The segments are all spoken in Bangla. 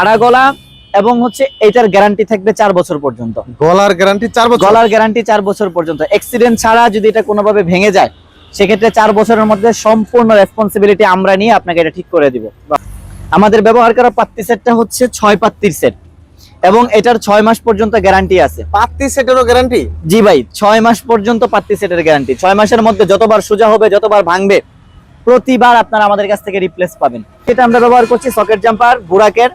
খাড়া গলা এবং হচ্ছে এটার গ্যারান্টি থাকবে চার বছর পর্যন্ত। গলার গ্যারান্টি চার বছর? গলার গ্যারান্টি চার বছর পর্যন্ত। অ্যাক্সিডেন্ট ছাড়া যদি এটা কোনোভাবে ভেঙে যায় সেক্ষেত্রে চার বছরের মধ্যে সম্পূর্ণ রেসপন্সিবিলিটি আমরা নিয়ে আপনাকে এটা ঠিক করে দিব। আমাদের ব্যবহার করা পাত্তি সেটটা হচ্ছে ছয় পাত্তির সেট এবং এটার ছয় মাস পর্যন্ত গ্যারান্টি আছে। পাত্তি সেটেরও গ্যারান্টি জি ভাই ছয় মাস পর্যন্ত পাত্তি সেটের গ্যারান্টি ছয় মাসের মধ্যে যতবার সোজা হবে যতবার ভাঙবে প্রতিবার আপনারা আমাদের কাছ থেকে রিপ্লেস পাবেন। এটা আমরা ব্যবহার করছি সকেট জাম্পার বুরাকের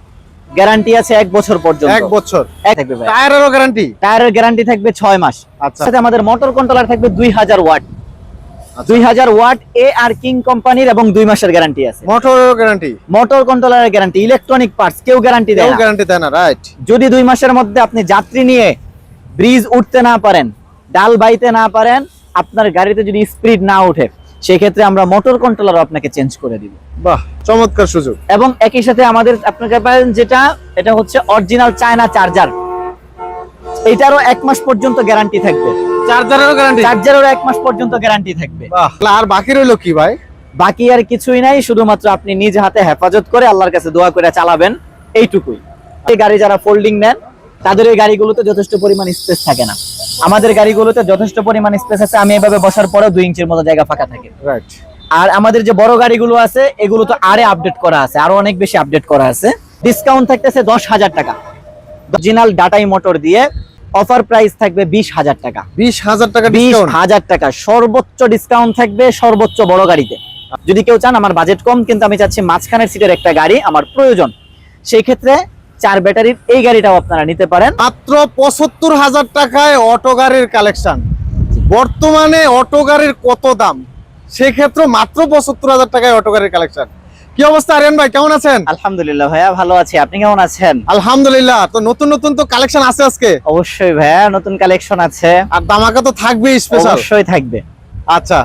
গ্যারান্টি আছে এক বছর পর্যন্ত। এক বছর। থাকবে টায়ারেরও গ্যারান্টি? টায়ারের গ্যারান্টি থাকবে ছয় মাস। আচ্ছা। সাথে আমাদের মোটর কন্ট্রোলার থাকবে দুই হাজার ওয়াট। আচ্ছা। দুই হাজার ওয়াট এ আর কিং কোম্পানির এবং দুই মাসের গ্যারান্টি আছে। মোটরেরও গ্যারান্টি? মোটর কন্ট্রোলারের গ্যারান্টি ইলেকট্রনিক পার্টস কেউ গ্যারান্টি দেয় না। গ্যারান্টি দেয় না রাইট যদি দুই মাসের মধ্যে আপনি যাত্রী নিয়ে ব্রিজ উঠতে না পারেন ডাল বাইতে না পারেন আপনার গাড়িতে যদি স্পিড না উঠে সেক্ষেত্রে আমরা মোটর কন্ট্রোলার আপনাকে চেঞ্জ করে দিব। বাহ চমৎকার সুযোগ। এবং একই সাথে আমাদের আপনাকে পাবেন যেটা এটা হচ্ছে অরিজিনাল চায়না চার্জার এটারও এক মাস পর্যন্ত গ্যারান্টি থাকবে। চার্জারেরও গ্যারান্টি চার্জারেরও এক মাস পর্যন্ত গ্যারান্টি থাকবে। বাহ আর বাকি রইল কি ভাই? বাকি আর কিছুই নাই শুধুমাত্র আপনি নিজ হাতে হেফাজত করে আল্লাহর কাছে দোয়া করে চালাবেন এইটুকুই। এই গাড়ি যারা ফোল্ডিং নেন তাদের এই গাড়িগুলোতে যথেষ্ট পরিমাণ স্পেস থাকে না। আমাদের গাড়িগুলোতে যথেষ্ট পরিমাণ স্পেস আছে আমি এভাবে বসার পরেও দুই ইঞ্চির মতো জায়গা ফাঁকা থাকে। আর আমাদের যে বড় গাড়িগুলো আছে এগুলো তো আরে আপডেট করা আছে আরও অনেক বেশি আপডেট করা আছে। ডিসকাউন্ট থাকতেছে দশ হাজার টাকা। অরিজিনাল ডাটাই মোটর দিয়ে অফার প্রাইস থাকবে বিশ হাজার টাকা। বিশ হাজার টাকা বিশ হাজার টাকা। সর্বোচ্চ ডিসকাউন্ট থাকবে সর্বোচ্চ বড় গাড়িতে। যদি কেউ চান আমার বাজেট কম কিন্তু আমি চাচ্ছি মাঝখানের সিটের একটা গাড়ি আমার প্রয়োজন। সেই ক্ষেত্রে চার ব্যাটারির এই গাড়িটাও আপনারা নিতে পারেন। মাত্র পঁচাত্তর হাজার টাকায় অটো গাড়ির কালেকশন। বর্তমানে অটো গাড়ির কত দাম? সেক্ষেত্রে মাত্র পঁচাত্তর হাজার টাকায় অটো গাড়ির কালেকশন। কি অবস্থা আরিয়ান ভাই কেমন আছেন? আলহামদুলিল্লাহ ভাইয়া ভালো আছি। আপনি কেমন আছেন? আলহামদুলিল্লাহ। তো নতুন নতুন তো কালেকশন আছে আজকে? অবশ্যই ভাইয়া নতুন কালেকশন আছে। আর দামাকা তো থাকবেই স্পেশাল অবশ্যই থাকবে। আচ্ছা।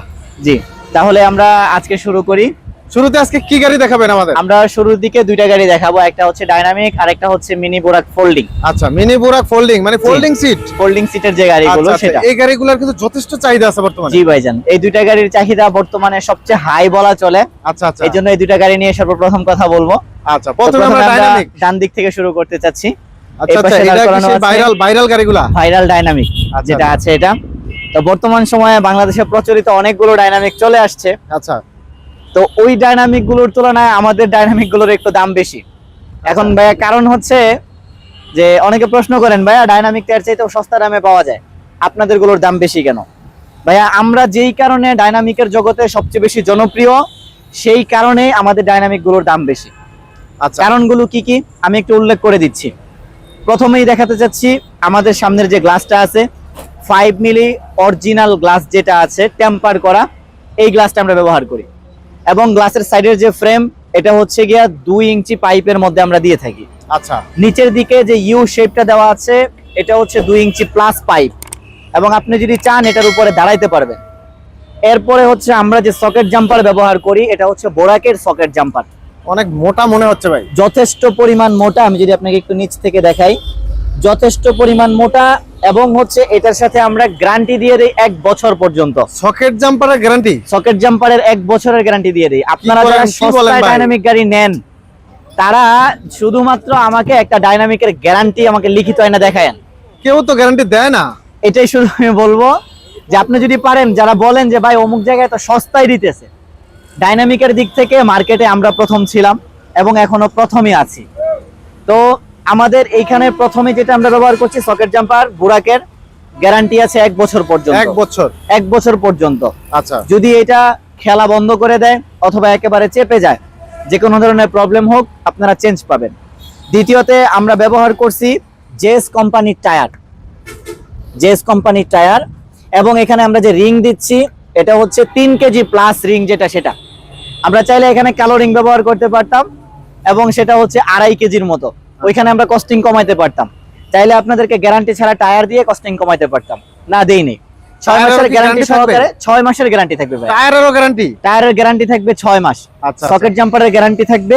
জি তাহলে আমরা আজকে শুরু করি। শুরুতে আজকে কি গাড়ি দেখাবেন আমাদের? আমরা শুরুর দিকে দুইটা গাড়ি দেখাবো একটা হচ্ছে ডাইনামিক আর একটা হচ্ছে মিনি বোরাক ফোল্ডিং আচ্ছা মিনি বুরাক ফোল্ডিং মানে ফোল্ডিং সিট ফোল্ডিং সিটের যে গাড়িগুলো সেটা। এই গাড়িগুলোর কিন্তু যথেষ্ট চাহিদা আছে বর্তমানে। জি ভাইজান এই দুইটা গাড়ির চাহিদা বর্তমানে সবচেয়ে হাই বলা চলে। আচ্ছা আচ্ছা। এই জন্য এই দুইটা গাড়ি নিয়ে সর্বপ্রথম কথা বলব। আচ্ছা প্রথমে আমরা ডাইনামিক ডান দিক থেকে শুরু করতে চাচ্ছি। আচ্ছা আচ্ছা এটা কি সেই ভাইরাল ভাইরাল গাড়িগুলা? ভাইরাল ডাইনামিক আচ্ছা, যেটা আচ্ছা। আছে এটা। তো বর্তমান সময়ে বাংলাদেশে প্রচলিত অনেকগুলো ডাইনামিক চলে আসছে। আচ্ছা। তো ওই ডাইনামিকগুলোর তুলনায় আমাদের ডাইনামিকগুলোর একটু দাম বেশি। এখন আচ্ছা। ভাইয়া কারণ হচ্ছে যে অনেকে প্রশ্ন করেন ভাইয়া ডাইনামিক এর চাইতেও সস্তা দামে পাওয়া যায় আপনাদেরগুলোর দাম বেশি কেন? ভাইয়া আমরা যেই কারণে ডাইনামিকের জগতে সবচেয়ে বেশি জনপ্রিয় সেই কারণে আমাদের ডাইনামিকগুলোর দাম বেশি। আচ্ছা। কারণগুলো কি কি? আমি একটু উল্লেখ করে দিচ্ছি। প্রথমেই দেখাতে চাচ্ছি আমাদের সামনের যে গ্লাসটা আছে ফাইভ মিলি অরিজিনাল গ্লাস যেটা আছে টেম্পার করা এই গ্লাসটা আমরা ব্যবহার করি। এবং গ্লাসের সাইডের যে ফ্রেম এটা হচ্ছে গিয়া দুই ইঞ্চি পাইপের মধ্যে আমরা দিয়ে থাকি। আচ্ছা। নিচের দিকে যে ইউ শেপটা দেওয়া আছে এটা হচ্ছে দুই ইঞ্চি প্লাস পাইপ এবং আপনি যদি চান এটার উপরে দাঁড়াইতে পারবেন। এরপরে হচ্ছে আমরা যে সকেট জাম্পার ব্যবহার করি এটা হচ্ছে বোরাকের সকেট জাম্পার অনেক মোটা মনে হচ্ছে ভাই। যথেষ্ট পরিমাণ মোটা আমি যদি আপনাকে একটু নিচ থেকে দেখাই। যথেষ্ট পরিমাণ মোটা এবং হচ্ছে এটার সাথে আমরা গ্যারান্টি দিয়ে দেই এক বছর পর্যন্ত। সকেট জাম্পারের গ্যারান্টি সকেট জাম্পারের এক বছরের গ্যারান্টি দিয়ে দেই। আপনারা যারা সস্তায় ডাইনামিক গাড়ি নেন তারা শুধুমাত্র আমাকে একটা ডাইনামিকের গ্যারান্টি আমাকে লিখিত আয়না দেখায়েন। কেউ তো গ্যারান্টি দেয় না। এটাই শুধু আমি বলব যে আপনি যদি পারেন যারা বলেন যে ভাই অমুক জায়গায় তো সস্তায় দিতেছে। ডাইনামিকের দিক থেকে মার্কেটে আমরা প্রথম ছিলাম এবং এখনও প্রথমই আছি। তো আমাদের এইখানে প্রথমে যেটা আমরা ব্যবহার করছি সকেট জাম্পার বুরাকের গ্যারান্টি আছে এক বছর পর্যন্ত। এক বছর। এক বছর পর্যন্ত। আচ্ছা। যদি এটা খেলা বন্ধ করে দেয় অথবা একেবারে চেপে যায় যে কোনো ধরনের প্রবলেম হোক আপনারা চেঞ্জ পাবেন। দ্বিতীয়তে আমরা ব্যবহার করছি জেস কোম্পানির টায়ার জেস কোম্পানির টায়ার এবং এখানে আমরা যে রিং দিচ্ছি এটা হচ্ছে তিন কেজি প্লাস রিং যেটা সেটা। আমরা চাইলে এখানে কালো রিং ব্যবহার করতে পারতাম এবং সেটা হচ্ছে আড়াই কেজির মতো। ওইখানে আমরা কস্টিং কমাইতে পারতাম। চাইলে আপনাদেরকে গ্যারান্টি ছাড়া টায়ার দিয়ে কস্টিং কমাইতে পারতাম। না দেইনি। ছয় টায়ারেরও মাসের গ্যারান্টি সহকারে ছয় মাসের গ্যারান্টি থাকবে ভাই। টায়ারেরও গ্যারান্টি টায়ারের গ্যারান্টি থাকবে ছয় মাস। আচ্ছা সকেট জাম্পারের গ্যারান্টি থাকবে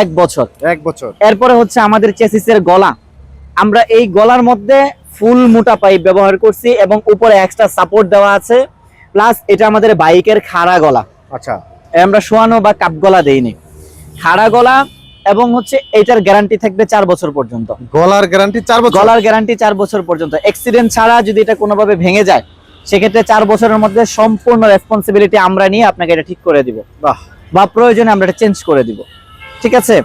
এক বছর। এক বছর। এরপরে হচ্ছে আমাদের চেসিসের গলা। আমরা এই গলার মধ্যে ফুল মোটা পাইপ ব্যবহার করছি এবং উপরে এক্সট্রা সাপোর্ট দেওয়া আছে। প্লাস এটা আমাদের বাইকের খাড়া গলা। আচ্ছা। আমরা শোয়ানো বা কাপ গলা দেইনি। খাড়া গলা এবং হচ্ছে এইটার গ্যারান্টি থাকবে চার বছর পর্যন্ত। গলার গ্যারান্টি চার বছর? গলার গ্যারান্টি চার বছর পর্যন্ত। অ্যাক্সিডেন্ট ছাড়া যদি এটা কোনোভাবে ভেঙে যায় সেক্ষেত্রে চার বছরের মধ্যে সম্পূর্ণ রেসপন্সিবিলিটি আমরা নিয়ে আপনাকে এটা ঠিক করে দিব। বাহ। বা প্রয়োজনে আমরা এটা চেঞ্জ করে দিব। ঠিক আছে?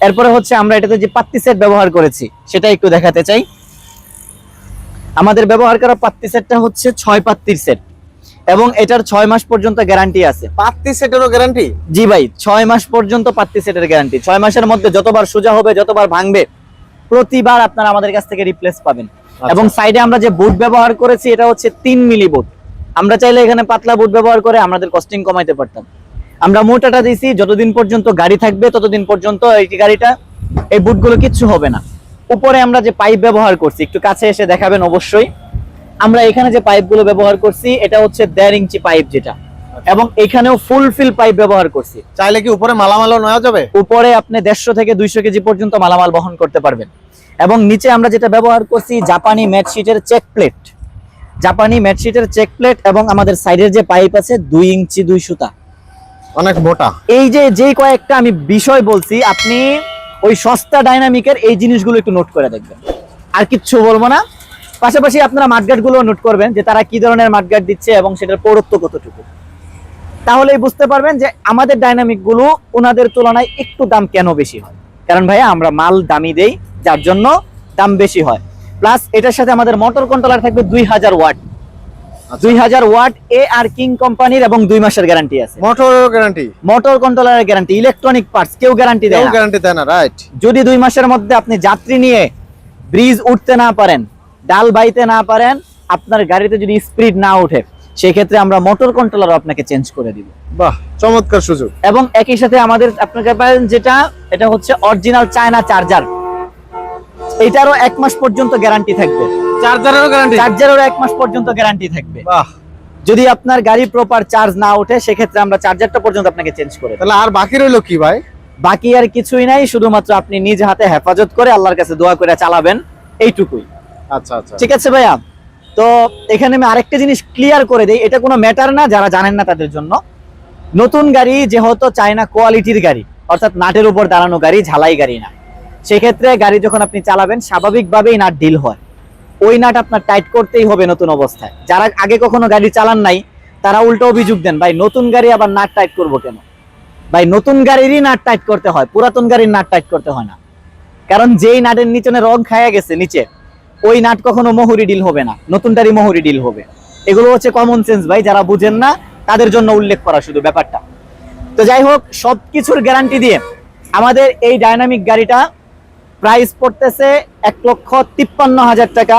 এরপরে হচ্ছে আমরা এটাতে যে পাত্তি সেট ব্যবহার করেছি সেটা একটু দেখাতে চাই। আমাদের ব্যবহার করা পাত্তি সেটটা হচ্ছে ছয় পাত্তির সেট এবং এটার ছয় মাস পর্যন্ত গ্যারান্টি আছে। পাত্তি সেটেরও গ্যারান্টি জি ভাই ছয় মাস পর্যন্ত পাত্তি সেটের গ্যারান্টি ছয় মাসের মধ্যে যতবার সোজা হবে যতবার ভাঙবে প্রতিবার আপনারা আমাদের কাছ থেকে রিপ্লেস পাবেন। এবং সাইডে আমরা যে বুট ব্যবহার করেছি এটা হচ্ছে তিন মিলি বুট আমরা চাইলে এখানে পাতলা বুট ব্যবহার করে আমাদের কস্টিং কমাইতে পারতাম। আমরা মোটাটা দিছি যতদিন পর্যন্ত গাড়ি থাকবে ততদিন পর্যন্ত এই গাড়িটা এই বুটগুলো কিচ্ছু হবে না। উপরে আমরা যে পাইপ ব্যবহার করছি একটু কাছে এসে দেখাবেন অবশ্যই। আমরা এখানে যে পাইপগুলো ব্যবহার করছি এটা হচ্ছে দেড় ইঞ্চি পাইপ যেটা। এবং এখানেও ফুল ফিল পাইপ ব্যবহার করছি। চাইলে কি উপরে মালামালও নেওয়া যাবে? উপরে আপনি দেড়শো থেকে দুইশো কেজি পর্যন্ত মালামাল বহন করতে পারবেন। এবং নিচে আমরা যেটা ব্যবহার করছি জাপানি ম্যাটশিটের চেক প্লেট জাপানি ম্যাটশিটের চেক প্লেট এবং আমাদের সাইডের যে পাইপ আছে দুই ইঞ্চি দুই সুতা। অনেক মোটা। এই যে যেই কয়েকটা আমি বিষয় বলছি আপনি ওই সস্তা ডাইনামিকের এই জিনিসগুলো একটু নোট করে দেখবেন। আর কিচ্ছু বলব না। পাশাপাশি আপনারা মাঠগাটগুলো নোট করবেন যে তারা কি ধরনের মাঠগাট দিচ্ছে এবং সেটার পৌরত্ব কতটুকু। তাহলেই বুঝতে পারবেন যে আমাদের ডাইনামিকগুলো ওনাদের তুলনায় একটু দাম কেন বেশি হয়। কারণ ভাইয়া আমরা মাল দামি দেই যার জন্য দাম বেশি হয়। প্লাস এটার সাথে আমাদের মোটর কন্ট্রোলার থাকবে দুই হাজার ওয়াট দুই হাজার ওয়াট এ আর কিং কোম্পানির এবং দুই মাসের গ্যারান্টি আছে। মোটরেরও গ্যারান্টি মোটর কন্ট্রোলারের গ্যারান্টি ইলেকট্রনিক পার্টস কেউ গ্যারান্টি দেয় গ্যারান্টি দেয় না রাইট যদি দুই মাসের মধ্যে আপনি যাত্রী নিয়ে ব্রিজ উঠতে না পারেন ডাল বাইতে না পারেন আপনার গাড়িতে যদি স্পিড না ওঠে সেক্ষেত্রে আমরা মোটর কন্ট্রোলার আপনাকে চেঞ্জ করে দিব। বাহ চমৎকার সুযোগ। এবং একই সাথে আমাদের আপনাকে পাবেন যেটা এটা হচ্ছে অরিজিনাল চায়না চার্জার এটারও এক মাস পর্যন্ত গ্যারান্টি থাকবে। চার্জারেরও গ্যারান্টি চার্জারেরও এক মাস পর্যন্ত গ্যারান্টি থাকবে। বাহ। যদি আপনার গাড়ি প্রপার চার্জ না ওঠে সেক্ষেত্রে আমরা চার্জারটা পর্যন্ত আপনাকে চেঞ্জ করে তাহলে আর বাকি রইল কি ভাই? বাকি আর কিছুই নাই শুধুমাত্র আপনি নিজ হাতে হেফাজত করে আল্লাহর কাছে দোয়া করে চালাবেন এইটুকুই। আচ্ছা আচ্ছা। ঠিক আছে ভাইয়া? তো এখানে আমি আরেকটা জিনিস ক্লিয়ার করে দেই, এটা কোনো ম্যাটার না, যারা জানেন না তাদের জন্য। নতুন গাড়ি যেহেতু চায়না কোয়ালিটির গাড়ি, অর্থাৎ নাটের উপর দাঁড়ানো গাড়ি, ঝালাই গাড়ি না। সেক্ষেত্রে গাড়ি যখন আপনি চালাবেন, স্বাভাবিকভাবেই নাট ডিল হয়। ওই নাট আপনার টাইট করতেই হবে নতুন অবস্থায়। যারা আগে কখনো গাড়ি চালান নাই, তারা উল্টো অভিযোগ দেন, ভাই, নতুন গাড়ি আবার নাট টাইট করব কেন? ভাই, নতুন গাড়িরই নাট টাইট করতে হয়, পুরাতন গাড়ির নাট টাইট করতে হয় না। কারণ যেই নাটের নিচনে রং খায়া গেছে, নিচে ওই নাট কখনো মহুরি ডিল হবে না। নতুনটারই মহুরি ডিল হবে। এগুলো হচ্ছে কমন সেন্স ভাই যারা বুঝেন না তাদের জন্য উল্লেখ করা শুধু ব্যাপারটা। তো যাই হোক সবকিছুর গ্যারান্টি দিয়ে আমাদের এই ডাইনামিক গাড়িটা প্রাইস পড়তেছে এক লক্ষ তিপ্পান্ন হাজার টাকা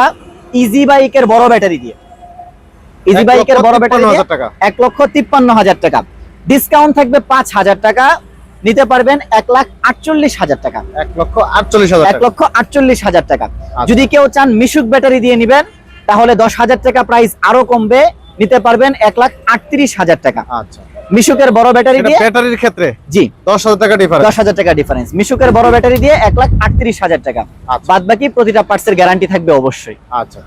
ইজি বাইকের বড় ব্যাটারি দিয়ে। ইজি বাইকের বড় ব্যাটারি। এক লক্ষ তিপ্পান্ন হাজার টাকা। ডিসকাউন্ট থাকবে পাঁচ হাজার টাকা নিতে পারবেন এক লাখ আটচল্লিশ হাজার টাকা। এক লক্ষ আটচল্লিশ হাজার এক লক্ষ আটচল্লিশ হাজার টাকা। যদি কেউ চান মিশুক ব্যাটারি দিয়ে নিবেন তাহলে দশ হাজার টাকা প্রাইস আরও কমবে নিতে পারবেন এক লাখ আটত্রিশ হাজার টাকা। আচ্ছা। মিশুকের বড় ব্যাটারি দিয়ে ব্যাটারির ক্ষেত্রে? জি। দশ হাজার টাকা ডিফারেন্স দশ হাজার টাকা ডিফারেন্স মিশুকের বড় ব্যাটারি দিয়ে এক লাখ আটত্রিশ হাজার টাকা। আচ্ছা। বাদ বাকি প্রতিটা পার্টসের গ্যারান্টি থাকবে অবশ্যই। আচ্ছা।